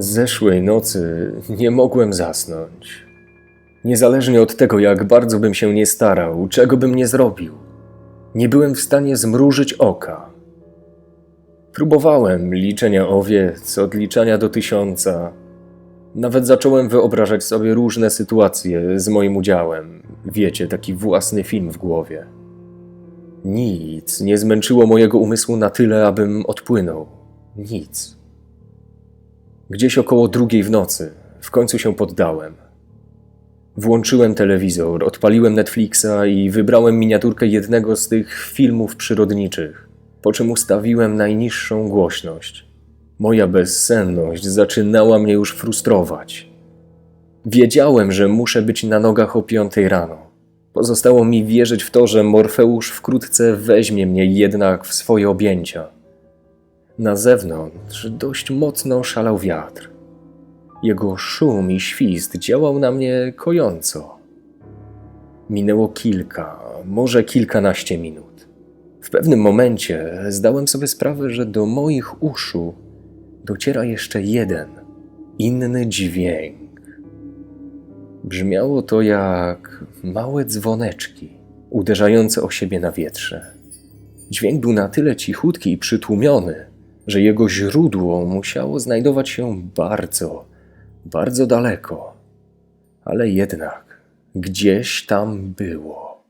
Zeszłej nocy nie mogłem zasnąć. Niezależnie od tego, jak bardzo bym się nie starał, czego bym nie zrobił, nie byłem w stanie zmrużyć oka. Próbowałem liczenia owiec, odliczania do tysiąca. Nawet zacząłem wyobrażać sobie różne sytuacje z moim udziałem. Wiecie, taki własny film w głowie. Nic nie zmęczyło mojego umysłu na tyle, abym odpłynął. Nic. Gdzieś około drugiej w nocy w końcu się poddałem. Włączyłem telewizor, odpaliłem Netflixa i wybrałem miniaturkę jednego z tych filmów przyrodniczych, po czym ustawiłem najniższą głośność. Moja bezsenność zaczynała mnie już frustrować. Wiedziałem, że muszę być na nogach o piątej rano. Pozostało mi wierzyć w to, że Morfeusz wkrótce weźmie mnie jednak w swoje objęcia. Na zewnątrz dość mocno szalał wiatr. Jego szum i świst działał na mnie kojąco. Minęło kilka, może kilkanaście minut. W pewnym momencie zdałem sobie sprawę, że do moich uszu dociera jeszcze jeden, inny dźwięk. Brzmiało to jak małe dzwoneczki uderzające o siebie na wietrze. Dźwięk był na tyle cichutki i przytłumiony, że jego źródło musiało znajdować się bardzo, bardzo daleko. Ale jednak gdzieś tam było.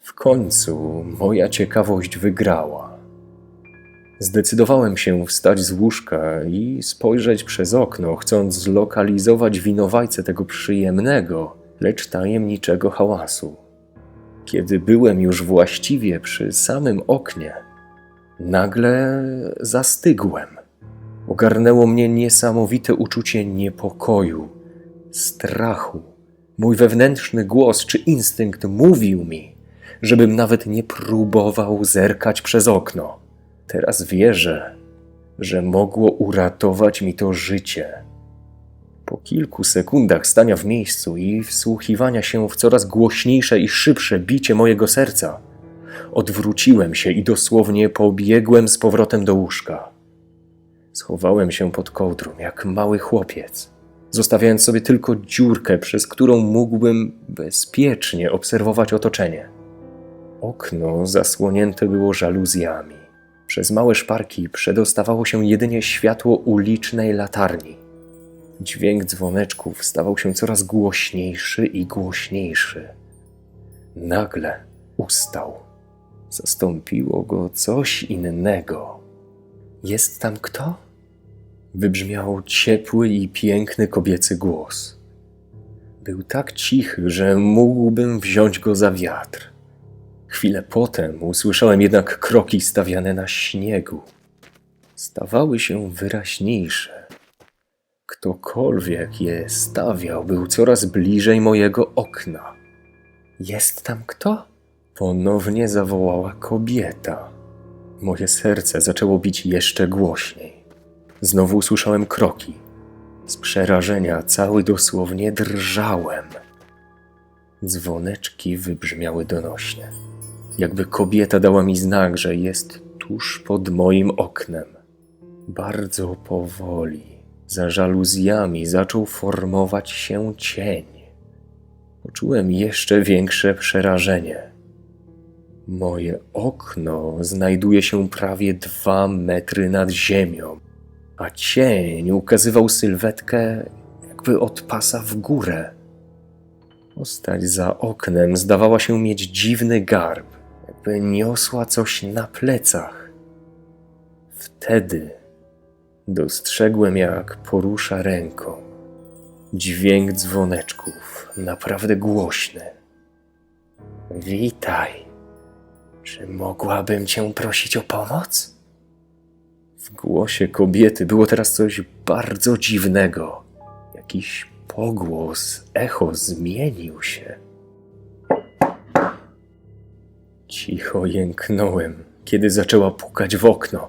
W końcu moja ciekawość wygrała. Zdecydowałem się wstać z łóżka i spojrzeć przez okno, chcąc zlokalizować winowajcę tego przyjemnego, lecz tajemniczego hałasu. Kiedy byłem już właściwie przy samym oknie, nagle zastygłem. Ogarnęło mnie niesamowite uczucie niepokoju, strachu. Mój wewnętrzny głos czy instynkt mówił mi, żebym nawet nie próbował zerkać przez okno. Teraz wierzę, że mogło uratować mi to życie. Po kilku sekundach stania w miejscu i wsłuchiwania się w coraz głośniejsze i szybsze bicie mojego serca, odwróciłem się i dosłownie pobiegłem z powrotem do łóżka. Schowałem się pod kołdrą jak mały chłopiec, zostawiając sobie tylko dziurkę, przez którą mógłbym bezpiecznie obserwować otoczenie. Okno zasłonięte było żaluzjami. Przez małe szparki przedostawało się jedynie światło ulicznej latarni. Dźwięk dzwoneczków stawał się coraz głośniejszy i głośniejszy. Nagle ustał. Zastąpiło go coś innego. Jest tam kto? Wybrzmiał ciepły i piękny kobiecy głos. Był tak cichy, że mógłbym wziąć go za wiatr. Chwilę potem usłyszałem jednak kroki stawiane na śniegu. Stawały się wyraźniejsze. Ktokolwiek je stawiał, był coraz bliżej mojego okna. Jest tam kto? Ponownie zawołała kobieta. Moje serce zaczęło bić jeszcze głośniej. Znowu usłyszałem kroki. Z przerażenia cały dosłownie drżałem. Dzwoneczki wybrzmiały donośnie. Jakby kobieta dała mi znak, że jest tuż pod moim oknem. Bardzo powoli, za żaluzjami zaczął formować się cień. Poczułem jeszcze większe przerażenie. Moje okno znajduje się prawie dwa metry nad ziemią, a cień ukazywał sylwetkę jakby od pasa w górę. Postać za oknem zdawała się mieć dziwny garb, jakby niosła coś na plecach. Wtedy dostrzegłem, jak porusza ręką. Dźwięk dzwoneczków, naprawdę głośny. Witaj. Czy mogłabym cię prosić o pomoc? W głosie kobiety było teraz coś bardzo dziwnego. Jakiś pogłos, echo zmienił się. Cicho jęknąłem, kiedy zaczęła pukać w okno.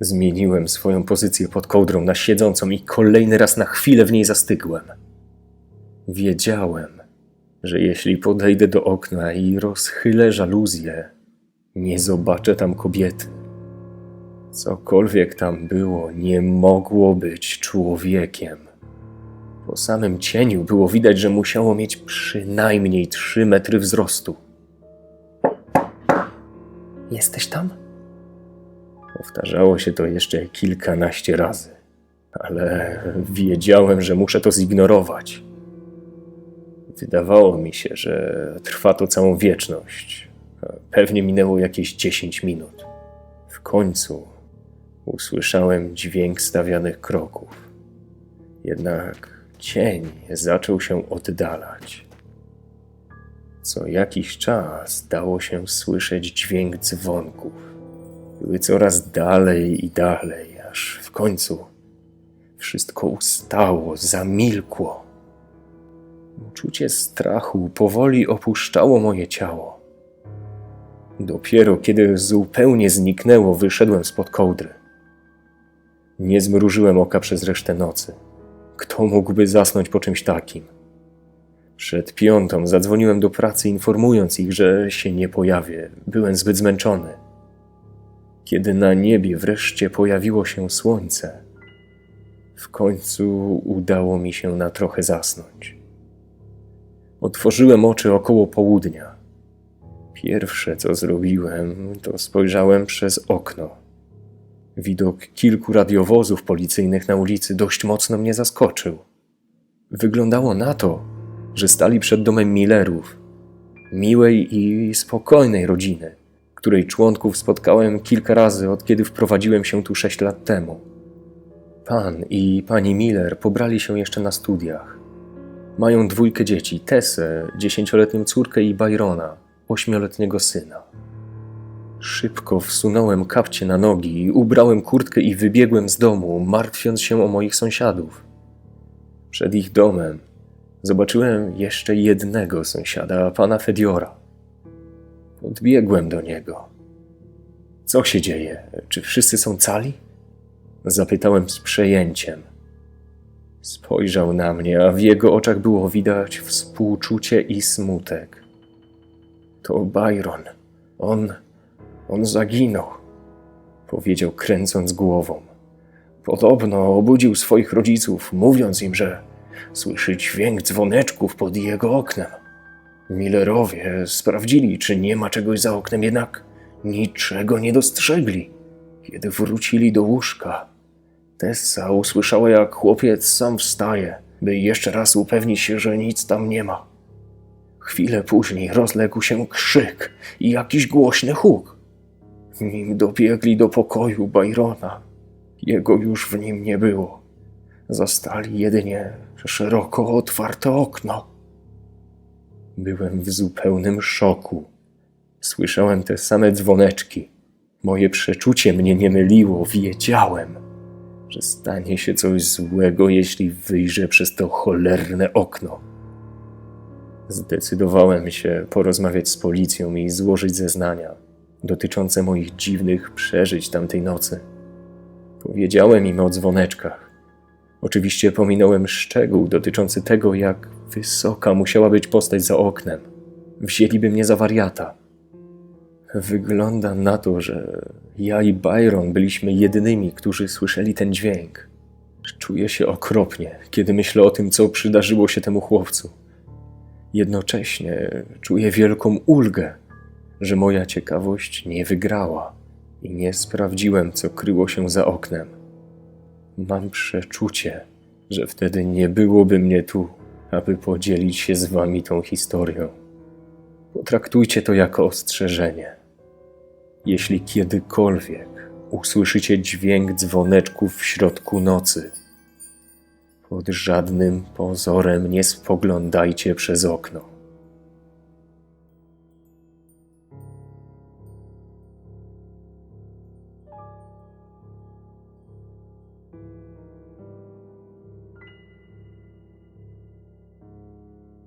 Zmieniłem swoją pozycję pod kołdrą na siedzącą i kolejny raz na chwilę w niej zastygłem. Wiedziałem, że jeśli podejdę do okna i rozchylę żaluzję, nie zobaczę tam kobiety. Cokolwiek tam było, nie mogło być człowiekiem. Po samym cieniu było widać, że musiało mieć przynajmniej 3 metry wzrostu. Jesteś tam? Powtarzało się to jeszcze kilkanaście razy, ale wiedziałem, że muszę to zignorować. Wydawało mi się, że trwa to całą wieczność. Pewnie minęło jakieś 10 minut. W końcu usłyszałem dźwięk stawianych kroków. Jednak cień zaczął się oddalać. Co jakiś czas dało się słyszeć dźwięk dzwonków. Były coraz dalej i dalej, aż w końcu wszystko ustało, zamilkło. Uczucie strachu powoli opuszczało moje ciało. Dopiero kiedy zupełnie zniknęło, wyszedłem spod kołdry. Nie zmrużyłem oka przez resztę nocy. Kto mógłby zasnąć po czymś takim? Przed piątą zadzwoniłem do pracy, informując ich, że się nie pojawię. Byłem zbyt zmęczony. Kiedy na niebie wreszcie pojawiło się słońce, w końcu udało mi się na trochę zasnąć. Otworzyłem oczy około południa. Pierwsze, co zrobiłem, to spojrzałem przez okno. Widok kilku radiowozów policyjnych na ulicy dość mocno mnie zaskoczył. Wyglądało na to, że stali przed domem Millerów, miłej i spokojnej rodziny, której członków spotkałem kilka razy od kiedy wprowadziłem się tu sześć lat temu. Pan i pani Miller pobrali się jeszcze na studiach. Mają dwójkę dzieci: Tessę, dziesięcioletnią córkę i Byrona, ośmioletniego syna. Szybko wsunąłem kapcie na nogi, ubrałem kurtkę i wybiegłem z domu, martwiąc się o moich sąsiadów. Przed ich domem zobaczyłem jeszcze jednego sąsiada, pana Fediora. Podbiegłem do niego. Co się dzieje? Czy wszyscy są cali? Zapytałem z przejęciem. Spojrzał na mnie, a w jego oczach było widać współczucie i smutek. To Byron. On, on zaginął, powiedział kręcąc głową. Podobno obudził swoich rodziców, mówiąc im, że słyszy dźwięk dzwoneczków pod jego oknem. Millerowie sprawdzili, czy nie ma czegoś za oknem, jednak niczego nie dostrzegli. Kiedy wrócili do łóżka, Tessa usłyszała, jak chłopiec sam wstaje, by jeszcze raz upewnić się, że nic tam nie ma. Chwilę później rozległ się krzyk i jakiś głośny huk. Nim dobiegli do pokoju Byrona, jego już w nim nie było. Zastali jedynie szeroko otwarte okno. Byłem w zupełnym szoku. Słyszałem te same dzwoneczki. Moje przeczucie mnie nie myliło, wiedziałem, że stanie się coś złego, jeśli wyjrzę przez to cholerne okno. Zdecydowałem się porozmawiać z policją i złożyć zeznania dotyczące moich dziwnych przeżyć tamtej nocy. Powiedziałem im o dzwoneczkach. Oczywiście pominąłem szczegół dotyczący tego, jak wysoka musiała być postać za oknem. Wzięliby mnie za wariata. Wygląda na to, że ja i Byron byliśmy jedynymi, którzy słyszeli ten dźwięk. Czuję się okropnie, kiedy myślę o tym, co przydarzyło się temu chłopcu. Jednocześnie czuję wielką ulgę, że moja ciekawość nie wygrała i nie sprawdziłem, co kryło się za oknem. Mam przeczucie, że wtedy nie byłoby mnie tu, aby podzielić się z wami tą historią. Potraktujcie to jako ostrzeżenie. Jeśli kiedykolwiek usłyszycie dźwięk dzwoneczków w środku nocy, pod żadnym pozorem nie spoglądajcie przez okno.